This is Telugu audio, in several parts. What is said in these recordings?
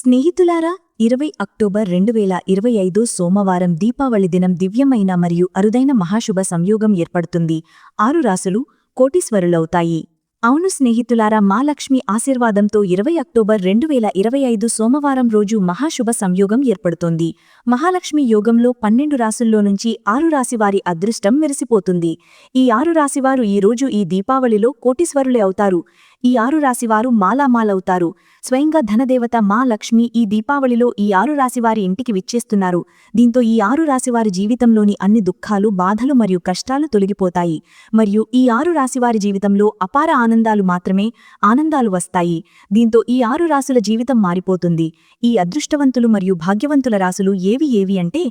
స్నేహితులారా ఇరవై అక్టోబర్ రెండు వేల ఇరవై ఐదు సోమవారం దీపావళి దినం దివ్యమైన మరియు అరుదైన మహాశుభ సంయోగం ఏర్పడుతుంది. ఆరు రాసులు కోటీశ్వరులవుతాయి. అవును స్నేహితులారా మా లక్ష్మి ఆశీర్వాదంతో ఇరవై అక్టోబర్ రెండు వేల ఇరవై ఐదు సోమవారం రోజు మహాశుభ సంయోగం ఏర్పడుతోంది. మహాలక్ష్మి యోగంలో పన్నెండు రాసుల్లో నుంచి ఆరు రాశివారి అదృష్టం మెరిసిపోతుంది. ఈ ఆరు రాశివారు ఈ రోజు ఈ దీపావళిలో కోటీశ్వరులే అవుతారు. ఈ ఆరు రాశివారు మాలామాలవుతారు. స్వయంగా ధనదేవత మా లక్ష్మి ఈ దీపావళిలో ఈ ఆరు రాశివారి ఇంటికి విచ్చేస్తున్నారు. దీంతో ఈ ఆరు రాశివారి జీవితంలోని అన్ని దుఃఖాలు బాధలు మరియు కష్టాలు తొలగిపోతాయి. మరియు ఈ ఆరు రాశివారి జీవితంలో అపార ఆనందాలు మాత్రమే ఆనందాలు వస్తాయి. దీంతో ఈ ఆరు రాసుల జీవితం మారిపోతుంది. ఈ అదృష్టవంతులు మరియు భాగ్యవంతుల రాసులు ఏవి ఏవి అంటే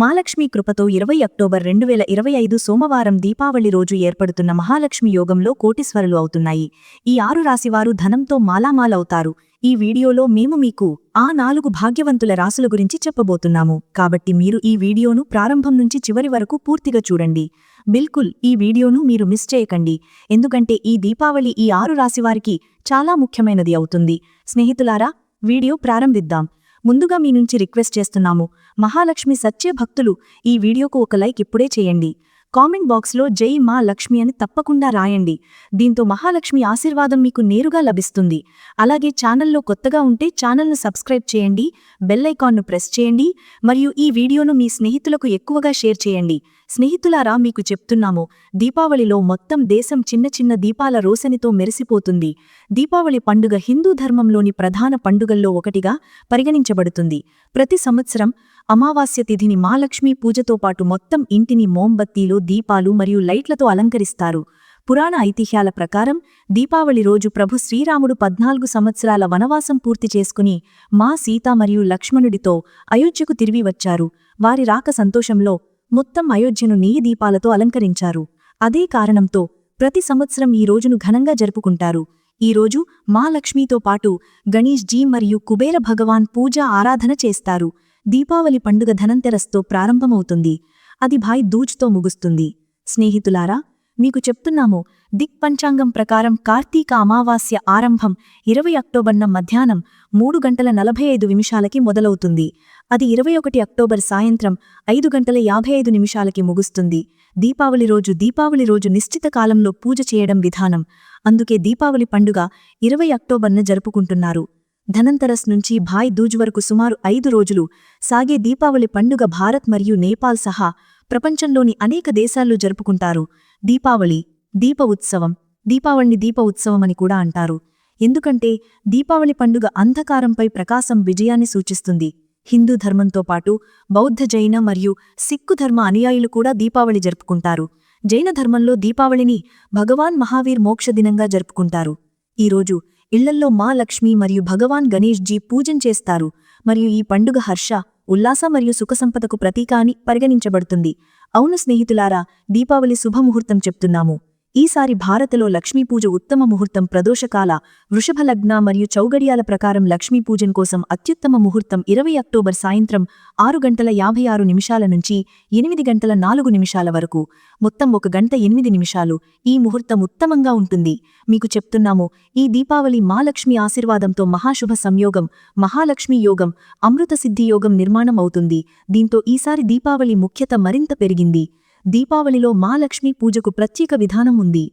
మాలక్ష్మి కృపతో ఇరవై అక్టోబర్ రెండు వేల ఇరవై ఐదు సోమవారం దీపావళి రోజు ఏర్పడుతున్న మహాలక్ష్మి యోగంలో కోటీశ్వరులు అవుతున్నాయి. ఈ ఆరు రాశివారు ధనంతో మాలామాలవుతారు. ఈ వీడియోలో మేము మీకు ఆ నాలుగు భాగ్యవంతుల రాసుల గురించి చెప్పబోతున్నాము. కాబట్టి మీరు ఈ వీడియోను ప్రారంభం నుంచి చివరి వరకు పూర్తిగా చూడండి. బిల్కుల్ ఈ వీడియోను మీరు మిస్ చేయకండి. ఎందుకంటే ఈ దీపావళి ఈ ఆరు రాశివారికి చాలా ముఖ్యమైనది అవుతుంది. స్నేహితులారా వీడియో ప్రారంభిద్దాం. ముందుగా మీ నుంచి రిక్వెస్ట్ చేస్తున్నాము. మహాలక్ష్మి సత్య భక్తులు ఈ వీడియోకు ఒక లైక్ ఇప్పుడే చేయండి. కామెంట్ బాక్స్లో జై మా లక్ష్మి అని తప్పకుండా రాయండి. దీంతో మహాలక్ష్మి ఆశీర్వాదం మీకు నేరుగా లభిస్తుంది. అలాగే ఛానల్లో కొత్తగా ఉంటే ఛానల్ను సబ్స్క్రైబ్ చేయండి బెల్లైకాన్ను ప్రెస్ చేయండి మరియు ఈ వీడియోను మీ స్నేహితులకు ఎక్కువగా షేర్ చేయండి. స్నేహితులారా మీకు చెప్తున్నాము దీపావళిలో మొత్తం దేశం చిన్న చిన్న దీపాల రోశనితో మెరిసిపోతుంది. దీపావళి పండుగ హిందూ ధర్మంలోని ప్రధాన పండుగల్లో ఒకటిగా పరిగణించబడుతుంది. ప్రతి సంవత్సరం అమావాస్య తిథిని మహాలక్ష్మీ పూజతో పాటు మొత్తం ఇంటిని మోంబత్తీలు దీపాలు మరియు లైట్లతో అలంకరిస్తారు. పురాణ ఐతిహ్యాల ప్రకారం దీపావళి రోజు ప్రభు శ్రీరాముడు పద్నాలుగు సంవత్సరాల వనవాసం పూర్తి చేసుకుని మా సీత మరియు లక్ష్మణుడితో అయోధ్యకు తిరిగి వచ్చారు వారి రాక సంతోషంలో మొత్తం అయోధ్యను నెయ్యి దీపాలతో అలంకరించారు. అదే కారణంతో ప్రతి సంవత్సరం ఈ రోజును ఘనంగా జరుపుకుంటారు. ఈ రోజు మా లక్ష్మీతో పాటు గణేష్ జీ మరియు కుబేర భగవాన్ పూజ ఆరాధన చేస్తారు. దీపావళి పండుగ ధనంతెరస్తో ప్రారంభమవుతుంది. అది భాయ్ దూజ్తో ముగుస్తుంది. స్నేహితులారా మీకు చెప్తున్నాము దిక్ పంచాంగం ప్రకారం కార్తీక అమావాస్య ఆరంభం ఇరవై అక్టోబర్న మధ్యాహ్నం మూడు గంటల నలభై ఐదు నిమిషాలకి మొదలవుతుంది. అది ఇరవై ఒకటి అక్టోబర్ సాయంత్రం ఐదు గంటల యాభై ఐదు నిమిషాలకి ముగుస్తుంది. దీపావళి రోజు దీపావళి రోజు నిశ్చిత కాలంలో పూజ చేయడం విధానం. అందుకే దీపావళి పండుగ ఇరవై అక్టోబర్న జరుపుకుంటున్నారు. ధనంతరస్ నుంచి భాయ్ దూజ్ వరకు సుమారు ఐదు రోజులు సాగే దీపావళి పండుగ భారత్ మరియు నేపాల్ సహా ప్రపంచంలోని అనేక దేశాల్లో జరుపుకుంటారు. దీపావళి దీప ఉత్సవం దీపావళిని దీప ఉత్సవమని కూడా అంటారు. ఎందుకంటే దీపావళి పండుగ అంధకారంపై ప్రకాశం విజయాన్ని సూచిస్తుంది. హిందూ ధర్మంతో పాటు బౌద్ధ జైన మరియు సిక్కు ధర్మ అనుయాయులు కూడా దీపావళి జరుపుకుంటారు. జైన ధర్మంలో దీపావళిని భగవాన్ మహావీర్ మోక్షదినంగా జరుపుకుంటారు. ఈరోజు ఇళ్ళల్లో మా లక్ష్మి మరియు భగవాన్ గణేష్ జీ పూజం చేస్తారు. మరియు ఈ పండుగ హర్ష ఉల్లాస మరియు సుఖసంపదకు ప్రతీక అని పరిగణించబడుతుంది. అవును స్నేహితులారా దీపావళి శుభముహూర్తం చెప్తున్నాము. ఈసారి భారతలో లక్ష్మీపూజ ఉత్తమ ముహూర్తం ప్రదోషకాల వృషభ లగ్న మరియు చౌగడియాల ప్రకారం లక్ష్మీపూజన్ కోసం అత్యుత్తమ ముహూర్తం ఇరవై అక్టోబర్ సాయంత్రం ఆరు గంటల యాభై ఆరు నిమిషాల నుంచి ఎనిమిది గంటల నాలుగు నిమిషాల వరకు. మొత్తం ఒక గంట ఎనిమిది నిమిషాలు. ఈ ముహూర్తం ఉత్తమంగా ఉంటుంది. మీకు చెప్తున్నాము ఈ దీపావళి మాలక్ష్మి ఆశీర్వాదంతో మహాశుభ సంయోగం మహాలక్ష్మి యోగం అమృత సిద్ధి యోగం నిర్మాణం అవుతుంది. దీంతో ఈసారి దీపావళి ముఖ్యత మరింత పెరిగింది. దీపావళిలో మాలక్ష్మి పూజకు ప్రత్యేక విధానం ఉంది.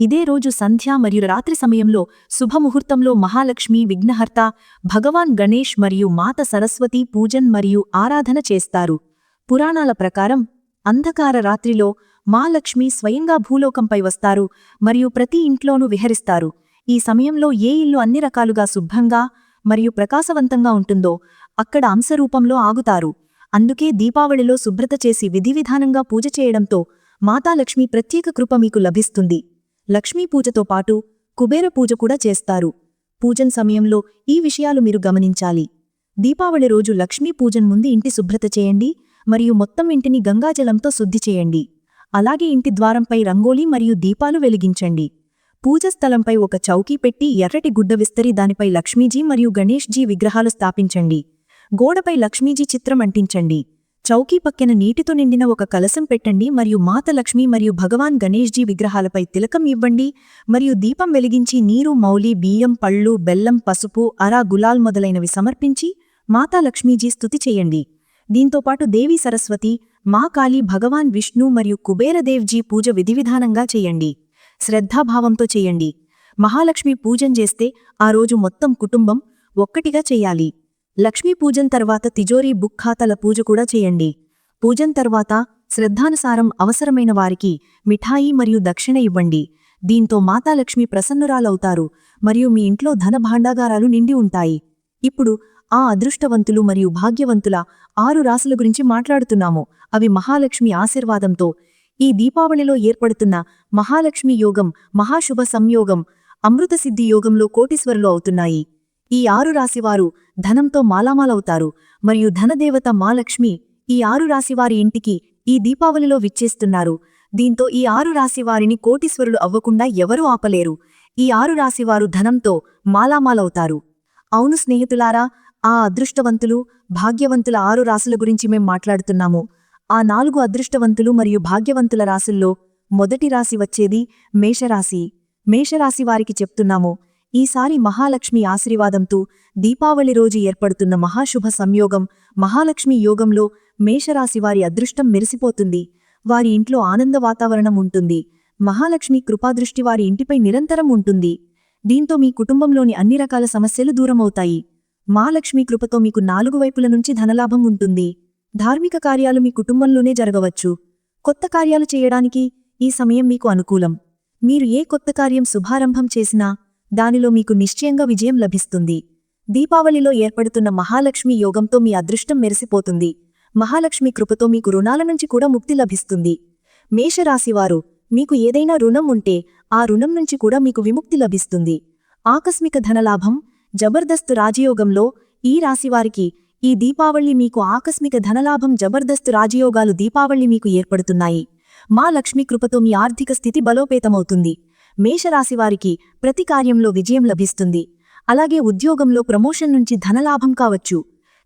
ఇదే రోజు సంధ్య మరియు రాత్రి సమయంలో శుభముహూర్తంలో మహాలక్ష్మి విఘ్నహర్త భగవాన్ గణేష్ మరియు మాత సరస్వతి పూజన్ మరియు ఆరాధన చేస్తారు. పురాణాల ప్రకారం అంధకార రాత్రిలో మాలక్ష్మి స్వయంగా భూలోకంపై వస్తారు మరియు ప్రతి ఇంట్లోనూ విహరిస్తారు. ఈ సమయంలో ఏ ఇల్లు అన్ని రకాలుగా శుభ్రంగా మరియు ప్రకాశవంతంగా ఉంటుందో అక్కడ అంశరూపంలో ఆగుతారు. అందుకే దీపావళిలో శుభ్రత చేసి విధివిధానంగా పూజ చేయడంతో మాతాలక్ష్మి ప్రత్యేక కృప మీకు లభిస్తుంది. లక్ష్మీ పూజతో పాటు కుబేర పూజ కూడా చేస్తారు. పూజన్ సమయంలో ఈ విషయాలు మీరు గమనించాలి. దీపావళి రోజు లక్ష్మీ పూజన్ ముందు ఇంటి శుభ్రత చేయండి మరియు మొత్తం ఇంటిని గంగాజలంతో శుద్ధి చేయండి. అలాగే ఇంటి ద్వారంపై రంగోలీ మరియు దీపాలు వెలిగించండి. పూజస్థలంపై ఒక చౌకీ పెట్టి ఎర్రటి గుడ్డ విస్తరి దానిపై లక్ష్మీజీ మరియు గణేష్జీ విగ్రహాలు స్థాపించండి. గోడపై లక్ష్మీజీ చిత్రం అంటించండి. చౌకీ పక్కన నీటితో నిండిన ఒక కలసం పెట్టండి మరియు మాత లక్ష్మి మరియు భగవాన్ గణేష్జీ విగ్రహాలపై తిలకం ఇవ్వండి మరియు దీపం వెలిగించి నీరు మౌలి బియ్యం పళ్ళు బెల్లం పసుపు అరా గులాల్ మొదలైనవి సమర్పించి మాతా లక్ష్మీజీ స్తుతి చేయండి. దీంతోపాటు దేవి సరస్వతి మా కాళీ భగవాన్ విష్ణు మరియు కుబేరదేవ్జీ పూజ విధివిధానంగా చేయండి. శ్రద్ధాభావంతో చేయండి. మహాలక్ష్మి పూజం చేస్తే ఆ రోజు మొత్తం కుటుంబం ఒక్కటిగా చేయాలి. లక్ష్మీ పూజన్ తర్వాత తిజోరీ బుక్ ఖాతాల పూజ కూడా చేయండి. పూజన్ తర్వాత శ్రద్ధానుసారం అవసరమైన వారికి మిఠాయి మరియు దక్షిణ ఇవ్వండి. దీంతో మాతాలక్ష్మి ప్రసన్నురాలవుతారు మరియు మీ ఇంట్లో ధన భాండాగారాలు నిండి ఉంటాయి. ఇప్పుడు ఆ అదృష్టవంతులు మరియు భాగ్యవంతుల ఆరు రాసుల గురించి మాట్లాడుతున్నాము. అవి మహాలక్ష్మి ఆశీర్వాదంతో. ఈ దీపావళిలో ఏర్పడుతున్న మహాలక్ష్మి యోగం మహాశుభ సంయోగం అమృతసిద్ధి యోగంలో కోటీశ్వరులు అవుతున్నాయి. ఈ ఆరు రాశివారు ధనంతో మాలామాలవుతారు. మరియు ధనదేవత మాలక్ష్మి ఈ ఆరు రాశివారి ఇంటికి ఈ దీపావళిలో విచ్చేస్తున్నారు. దీంతో ఈ ఆరు రాశివారిని కోటీశ్వరులు అవ్వకుండా ఎవరూ ఆపలేరు. ఈ ఆరు రాశివారు ధనంతో మాలామాలవుతారు. అవును స్నేహితులారా ఆ అదృష్టవంతులు భాగ్యవంతుల ఆరు రాసుల గురించి మేం మాట్లాడుతున్నాము. ఆ నాలుగు అదృష్టవంతులు మరియు భాగ్యవంతుల రాశుల్లో మొదటి రాశి వచ్చేది మేషరాశి. మేషరాశి వారికి చెప్తున్నాము ఈసారి మహాలక్ష్మి ఆశీర్వాదంతో దీపావళి రోజు ఏర్పడుతున్న మహాశుభ సంయోగం మహాలక్ష్మి యోగంలో మేషరాశి వారి అదృష్టం మెరిసిపోతుంది. వారి ఇంట్లో ఆనంద వాతావరణం ఉంటుంది. మహాలక్ష్మి కృపాదృష్టి వారి ఇంటిపై నిరంతరం ఉంటుంది. దీంతో మీ కుటుంబంలోని అన్ని రకాల సమస్యలు దూరమవుతాయి. మహాలక్ష్మి కృపతో మీకు నాలుగు వైపుల నుంచి ధనలాభం ఉంటుంది. ధార్మిక కార్యాలు మీ కుటుంబంలోనే జరగవచ్చు. కొత్త కార్యాలు చేయడానికి ఈ సమయం మీకు అనుకూలం. మీరు ఏ కొత్త కార్యం శుభారంభం చేసినా దానిలో మీకు నిశ్చయంగా విజయం లభిస్తుంది. దీపావళిలో ఏర్పడుతున్న మహాలక్ష్మి యోగంతో మీ అదృష్టం మెరిసిపోతుంది. మహాలక్ష్మి కృపతో మీకు రుణాల నుంచి కూడా ముక్తి లభిస్తుంది. మేషరాశివారు మీకు ఏదైనా రుణం ఉంటే ఆ రుణం నుంచి కూడా మీకు విముక్తి లభిస్తుంది. ఆకస్మిక ధనలాభం జబర్దస్తు రాజయోగంలో ఈ రాశివారికి ఈ దీపావళి మీకు ఆకస్మిక ధనలాభం జబర్దస్తు రాజయోగాలు దీపావళి మీకు ఏర్పడుతున్నాయి. మా లక్ష్మీ కృపతో మీ ఆర్థిక స్థితి బలోపేతమవుతుంది. మేషరాశివారికి ప్రతి కార్యంలో విజయం లభిస్తుంది. అలాగే ఉద్యోగంలో ప్రమోషన్ నుంచి ధనలాభం కావచ్చు.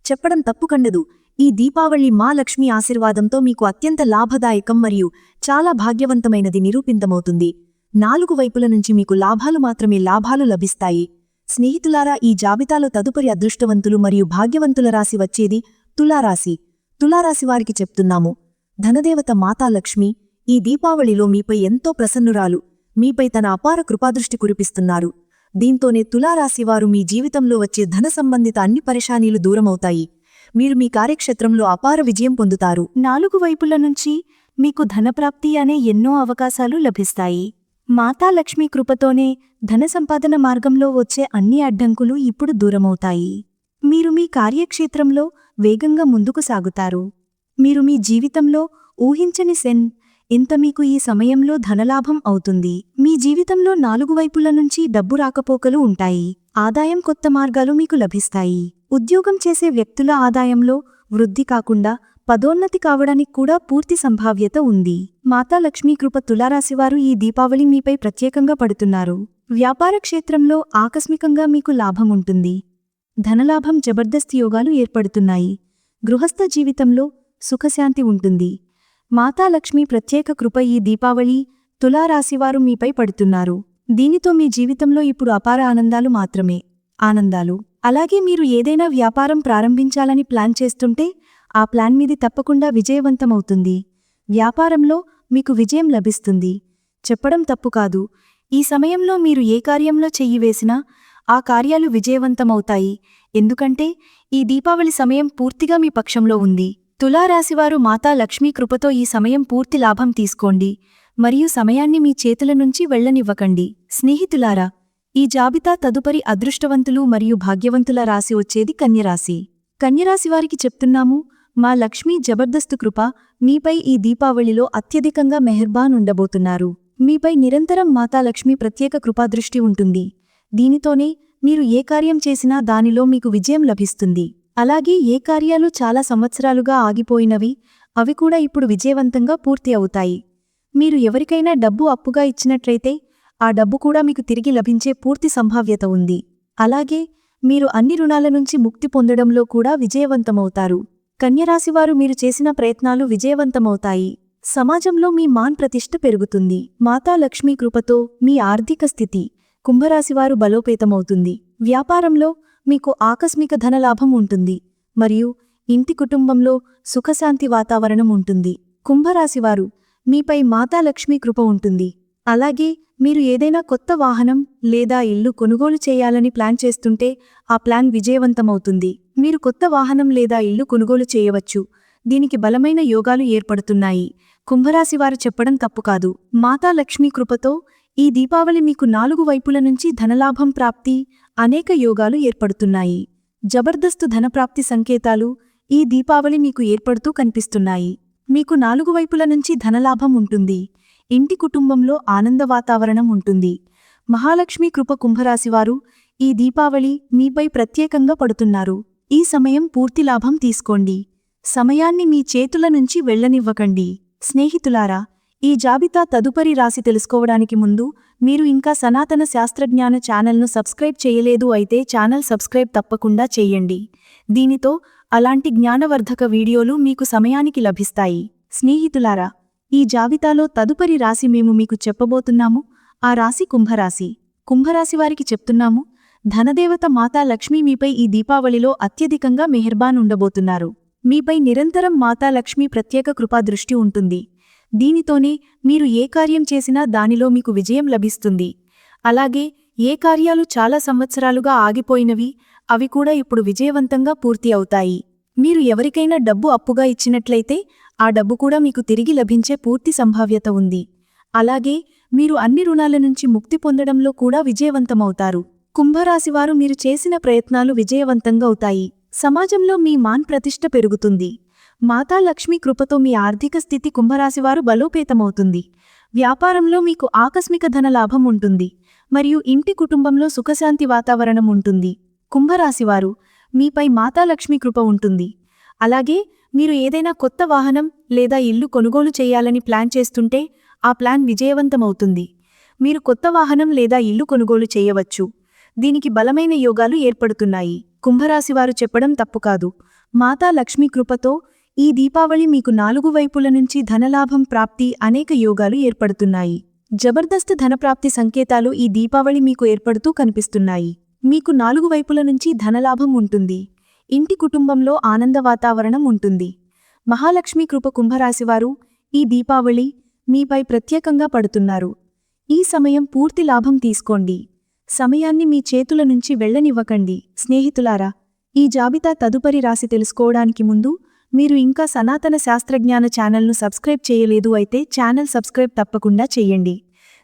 చెప్పడం తప్పుకండదు ఈ దీపావళి మా లక్ష్మి ఆశీర్వాదంతో మీకు అత్యంత లాభదాయకం మరియు చాలా భాగ్యవంతమైనది నిరూపితమవుతుంది. నాలుగు వైపుల నుంచి మీకు లాభాలు మాత్రమే లాభాలు లభిస్తాయి. స్నేహితులారా ఈ జాబితాలో తదుపరి అదృష్టవంతులు మరియు భాగ్యవంతుల రాశి వచ్చేది తులారాశి. తులారాశి వారికి చెప్తున్నాము ధనదేవత మాతా లక్ష్మి ఈ దీపావళిలో మీపై ఎంతో ప్రసన్నురాలు. మీపై తన అపార కృపాదృష్టి కురిపిస్తున్నారు. దీంతోనే తులారాశివారు మీ జీవితంలో వచ్చే ధన సంబంధిత అన్ని పరేషానీలు దూరమవుతాయి. మీరు మీ కార్యక్షేత్రంలో అపార విజయం పొందుతారు. నాలుగు వైపుల నుంచి మీకు ధనప్రాప్తి అనే ఎన్నో అవకాశాలు లభిస్తాయి. మాతాలక్ష్మీ కృపతోనే ధన సంపాదన మార్గంలో వచ్చే అన్ని అడ్డంకులు ఇప్పుడు దూరమవుతాయి. మీరు మీ కార్యక్షేత్రంలో వేగంగా ముందుకు సాగుతారు. మీరు మీ జీవితంలో ఊహించని సెన్ ఇంత మీకు ఈ సమయంలో ధనలాభం అవుతుంది. మీ జీవితంలో నాలుగు వైపుల నుంచి డబ్బు రాకపోకలు ఉంటాయి. ఆదాయం కొత్త మార్గాలు మీకు లభిస్తాయి. ఉద్యోగం చేసే వ్యక్తుల ఆదాయంలో వృద్ధి కాకుండా పదోన్నతి కావడానికి కూడా పూర్తి సంభావ్యత ఉంది. మాతా లక్ష్మీ కృప తులారాశివారు ఈ దీపావళి మీపై ప్రత్యేకంగా పడుతున్నారు. వ్యాపార క్షేత్రంలో ఆకస్మికంగా మీకు లాభం ఉంటుంది. ధనలాభం జబర్దస్త్ యోగాలు ఏర్పడుతున్నాయి. గృహస్థ జీవితంలో సుఖశాంతి ఉంటుంది. మాతాలక్ష్మి ప్రత్యేక కృప ఈ దీపావళి తులారాశివారు మీపై పడుతున్నారు. దీనితో మీ జీవితంలో ఇప్పుడు అపార ఆనందాలు మాత్రమే. ఆనందాలు. అలాగే మీరు ఏదైనా వ్యాపారం ప్రారంభించాలని ప్లాన్ చేస్తుంటే ఆ ప్లాన్ మీది తప్పకుండా విజయవంతమవుతుంది. వ్యాపారంలో మీకు విజయం లభిస్తుంది. చెప్పడం తప్పు కాదు. ఈ సమయంలో మీరు ఏ కార్యంలో చెయ్యి వేసినా ఆ కార్యాలు విజయవంతమవుతాయి. ఎందుకంటే ఈ దీపావళి సమయం పూర్తిగా మీ పక్షంలో ఉంది. తులారాశివారు మాతా లక్ష్మీ కృపతో ఈ సమయం పూర్తి లాభం తీసుకోండి మరియు సమయాన్ని మీ చేతుల నుంచి వెళ్ళనివ్వకండి స్నేహితులారా ఈ జాబితా తదుపరి అదృష్టవంతులు మరియు భాగ్యవంతుల రాశి వచ్చేది కన్యరాశి. కన్యరాశివారికి చెప్తున్నాము మా లక్ష్మీ జబర్దస్తు కృప మీపై ఈ దీపావళిలో అత్యధికంగా మెహర్బాన్ ఉండబోతున్నారు మీపై నిరంతరం మాతాలక్ష్మి ప్రత్యేక కృపాదృష్టి ఉంటుంది. దీనితోనే మీరు ఏ కార్యం చేసినా దానిలో మీకు విజయం లభిస్తుంది. అలాగే ఏ కార్యాలు చాలా సంవత్సరాలుగా ఆగిపోయినవి అవి కూడా ఇప్పుడు విజయవంతంగా పూర్తి అవుతాయి. మీరు ఎవరికైనా డబ్బు అప్పుగా ఇచ్చినట్లయితే ఆ డబ్బు కూడా మీకు తిరిగి లభించే పూర్తి సంభావ్యత ఉంది. అలాగే మీరు అన్ని రుణాల నుంచి ముక్తి పొందడంలో కూడా విజయవంతమవుతారు. కన్యరాశివారు మీరు చేసిన ప్రయత్నాలు విజయవంతమవుతాయి. సమాజంలో మీ మాన్ ప్రతిష్ఠ పెరుగుతుంది. మాతా లక్ష్మీ కృపతో మీ ఆర్థిక స్థితి కుంభరాశివారు బలోపేతమవుతుంది. వ్యాపారంలో మీకు ఆకస్మిక ధనలాభం ఉంటుంది. మరియు ఇంటి కుటుంబంలో సుఖశాంతి వాతావరణం ఉంటుంది. కుంభరాశివారు మీపై మాతాలక్ష్మి కృప ఉంటుంది. అలాగే మీరు ఏదైనా కొత్త వాహనం లేదా ఇల్లు కొనుగోలు చేయాలని ప్లాన్ చేస్తుంటే ఆ ప్లాన్ విజయవంతమవుతుంది. మీరు కొత్త వాహనం లేదా ఇల్లు కొనుగోలు చేయవచ్చు. దీనికి బలమైన యోగాలు ఏర్పడుతున్నాయి. కుంభరాశివారు చెప్పడం తప్పు కాదు. మాతాలక్ష్మీ కృపతో ఈ దీపావళి మీకు నాలుగు వైపుల నుంచి ధనలాభం ప్రాప్తి అనేక యోగాలు ఏర్పడుతున్నాయి. జబర్దస్తు ధనప్రాప్తి సంకేతాలు ఈ దీపావళి మీకు ఏర్పడుతూ కనిపిస్తున్నాయి. మీకు నాలుగు వైపుల నుంచి ధనలాభం ఉంటుంది. ఇంటి కుటుంబంలో ఆనంద వాతావరణం ఉంటుంది. మహాలక్ష్మి కృప కుంభరాశివారు ఈ దీపావళి మీపై ప్రత్యేకంగా పడుతున్నారు. ఈ సమయం పూర్తి లాభం తీసుకోండి. సమయాన్ని మీ చేతుల నుంచి వెళ్ళనివ్వకండి స్నేహితులారా ఈ జాబితా తదుపరి రాసి తెలుసుకోవడానికి ముందు మీరు ఇంకా సనాతన శాస్త్రజ్ఞాన ఛానల్ను సబ్స్క్రైబ్ చేయలేదు అయితే ఛానల్ సబ్స్క్రైబ్ తప్పకుండా చేయండి. దీనితో అలాంటి జ్ఞానవర్ధక వీడియోలు మీకు సమయానికి లభిస్తాయి. స్నేహితులారా ఈ జాబితాలో తదుపరి రాశి మేము మీకు చెప్పబోతున్నాము. ఆ రాశి కుంభరాశి. కుంభరాశి వారికి చెప్తున్నాము ధనదేవత మాతా లక్ష్మీ మీపై ఈ దీపావళిలో అత్యధికంగా మెహర్బాన్ ఉండబోతున్నారు మీపై నిరంతరం మాతా లక్ష్మీ ప్రత్యేక కృపా దృష్టి ఉంటుంది. దీనితోనే మీరు ఏ కార్యం చేసినా దానిలో మీకు విజయం లభిస్తుంది. అలాగే ఏ కార్యాలు చాలా సంవత్సరాలుగా ఆగిపోయినవి అవి కూడా ఇప్పుడు విజయవంతంగా పూర్తి అవుతాయి. మీరు ఎవరికైనా డబ్బు అప్పుగా ఇచ్చినట్లయితే ఆ డబ్బు కూడా మీకు తిరిగి లభించే పూర్తి సంభావ్యత ఉంది. అలాగే మీరు అన్ని రుణాల నుంచి ముక్తి పొందడంలో కూడా విజయవంతమవుతారు. కుంభరాశివారు మీరు చేసిన ప్రయత్నాలు విజయవంతంగా అవుతాయి. సమాజంలో మీ మాన్ ప్రతిష్ఠ పెరుగుతుంది. మాతాలక్ష్మి కృపతో మీ ఆర్థిక స్థితి కుంభరాశివారు బలోపేతమవుతుంది. వ్యాపారంలో మీకు ఆకస్మిక ధన లాభం ఉంటుంది. మరియు ఇంటి కుటుంబంలో సుఖశాంతి వాతావరణం ఉంటుంది. కుంభరాశివారు మీపై మాతాలక్ష్మి కృప ఉంటుంది. అలాగే మీరు ఏదైనా కొత్త వాహనం లేదా ఇల్లు కొనుగోలు చేయాలని ప్లాన్ చేస్తుంటే ఆ ప్లాన్ విజయవంతమవుతుంది. మీరు కొత్త వాహనం లేదా ఇల్లు కొనుగోలు చేయవచ్చు. దీనికి బలమైన యోగాలు ఏర్పడుతున్నాయి. కుంభరాశివారు చెప్పడం తప్పు కాదు. మాతా లక్ష్మి కృపతో ఈ దీపావళి మీకు నాలుగు వైపుల నుంచి ధనలాభం ప్రాప్తి అనేక యోగాలు ఏర్పడుతున్నాయి. జబర్దస్త్ ధనప్రాప్తి సంకేతాలు ఈ దీపావళి మీకు ఏర్పడుతూ కనిపిస్తున్నాయి. మీకు నాలుగు వైపుల నుంచి ధనలాభం ఉంటుంది. ఇంటి కుటుంబంలో ఆనంద వాతావరణం ఉంటుంది. మహాలక్ష్మి కృప కుంభరాశివారు ఈ దీపావళి మీపై ప్రత్యేకంగా పడుతున్నారు. ఈ సమయం పూర్తి లాభం తీసుకోండి. సమయాన్ని మీ చేతుల నుంచి వెళ్ళనివ్వకండి స్నేహితులారా ఈ జాబితా తదుపరి రాసి తెలుసుకోవడానికి ముందు మీరు ఇంకా సనాతన శాస్త్రజ్ఞాన ఛానల్ను సబ్స్క్రైబ్ చేయలేదు అయితే ఛానల్ సబ్స్క్రైబ్ తప్పకుండా చేయండి.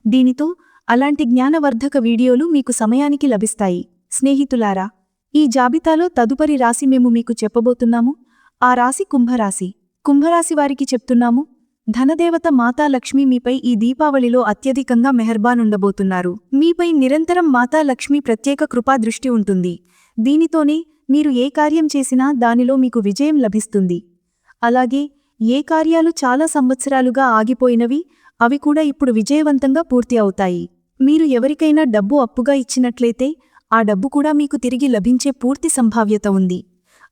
దీనితో అలాంటి జ్ఞానవర్ధక వీడియోలు మీకు సమయానికి లభిస్తాయి. స్నేహితులారా ఈ జాబితాలో తదుపరి రాశి మేము మీకు చెప్పబోతున్నాము. ఆ రాశి కుంభరాశి. కుంభరాశి వారికి చెప్తున్నాము ధనదేవత మాతా లక్ష్మి మీపై ఈ దీపావళిలో అత్యధికంగా మెహర్బానుండబోతున్నారు. మీపై నిరంతరం మాతా లక్ష్మి ప్రత్యేక కృపా దృష్టి ఉంటుంది. దీనితోనే మీరు ఏ కార్యం చేసినా దానిలో మీకు విజయం లభిస్తుంది. అలాగే ఏ కార్యాలు చాలా సంవత్సరాలుగా ఆగిపోయినవి అవి కూడా ఇప్పుడు విజయవంతంగా పూర్తి అవుతాయి. మీరు ఎవరికైనా డబ్బు అప్పుగా ఇచ్చినట్లయితే ఆ డబ్బు కూడా మీకు తిరిగి లభించే పూర్తి సంభావ్యత ఉంది.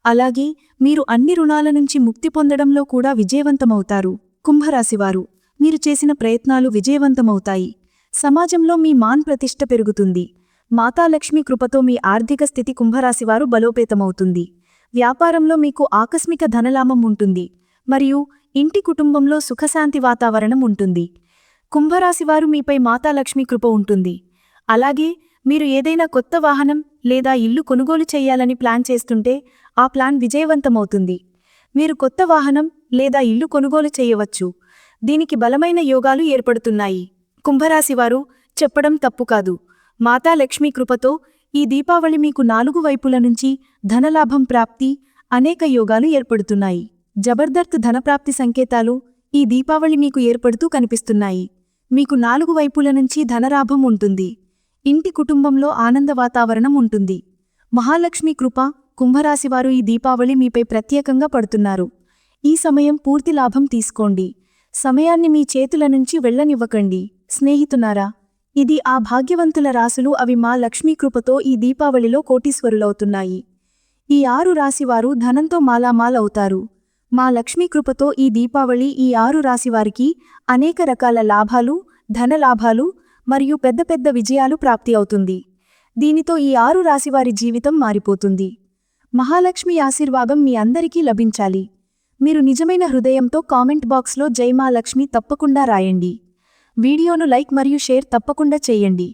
అలాగే మీరు అన్ని రుణాల నుంచి ముక్తి పొందడంలో కూడా విజయవంతమవుతారు. కుంభరాశివారు మీరు చేసిన ప్రయత్నాలు విజయవంతమవుతాయి. సమాజంలో మీ మాన్ ప్రతిష్ఠ పెరుగుతుంది. మాతాలక్ష్మి కృపతో మీ ఆర్థిక స్థితి కుంభరాశివారు బలోపేతమవుతుంది. వ్యాపారంలో మీకు ఆకస్మిక ధనలాభం ఉంటుంది. మరియు ఇంటి కుటుంబంలో సుఖశాంతి వాతావరణం ఉంటుంది. కుంభరాశివారు మీపై మాతాలక్ష్మి కృప ఉంటుంది. అలాగే మీరు ఏదైనా కొత్త వాహనం లేదా ఇల్లు కొనుగోలు చేయాలని ప్లాన్ చేస్తుంటే ఆ ప్లాన్ విజయవంతమవుతుంది. మీరు కొత్త వాహనం లేదా ఇల్లు కొనుగోలు చేయవచ్చు. దీనికి బలమైన యోగాలు ఏర్పడుతున్నాయి. కుంభరాశివారు చెప్పడం తప్పు కాదు. మాతా కృపతో ఈ దీపావళి మీకు నాలుగు వైపుల నుంచి ధనలాభం ప్రాప్తి అనేక యోగాలు ఏర్పడుతున్నాయి. జబర్దస్త్ ధనప్రాప్తి సంకేతాలు ఈ దీపావళి మీకు ఏర్పడుతూ కనిపిస్తున్నాయి. మీకు నాలుగు వైపుల నుంచి ధనలాభం ఉంటుంది. ఇంటి కుటుంబంలో ఆనంద వాతావరణం ఉంటుంది. మహాలక్ష్మి కృప కుంభరాశివారు ఈ దీపావళి మీపై ప్రత్యేకంగా పడుతున్నారు. ఈ సమయం పూర్తి లాభం తీసుకోండి. సమయాన్ని మీ చేతుల నుంచి వెళ్ళనివ్వకండి స్నేహితునారా ఇది ఆ భాగ్యవంతుల రాసులు అవి మా లక్ష్మీకృపతో ఈ దీపావళిలో కోటీశ్వరులవుతున్నాయి. ఈ ఆరు రాశివారు ధనంతో మాలామాలవుతారు. మా లక్ష్మీ కృపతో ఈ దీపావళి ఈ ఆరు రాశివారికి అనేక రకాల లాభాలు ధనలాభాలు మరియు పెద్ద పెద్ద విజయాలు ప్రాప్తి అవుతుంది. దీనితో ఈ ఆరు రాశివారి జీవితం మారిపోతుంది. మహాలక్ష్మి ఆశీర్వాదం మీ అందరికీ లభించాలి. మీరు నిజమైన హృదయంతో కామెంట్ బాక్స్లో జై మాలక్ష్మి తప్పకుండా రాయండి. వీడియోను లైక్ మరియు షేర్ తప్పకుండా చేయండి.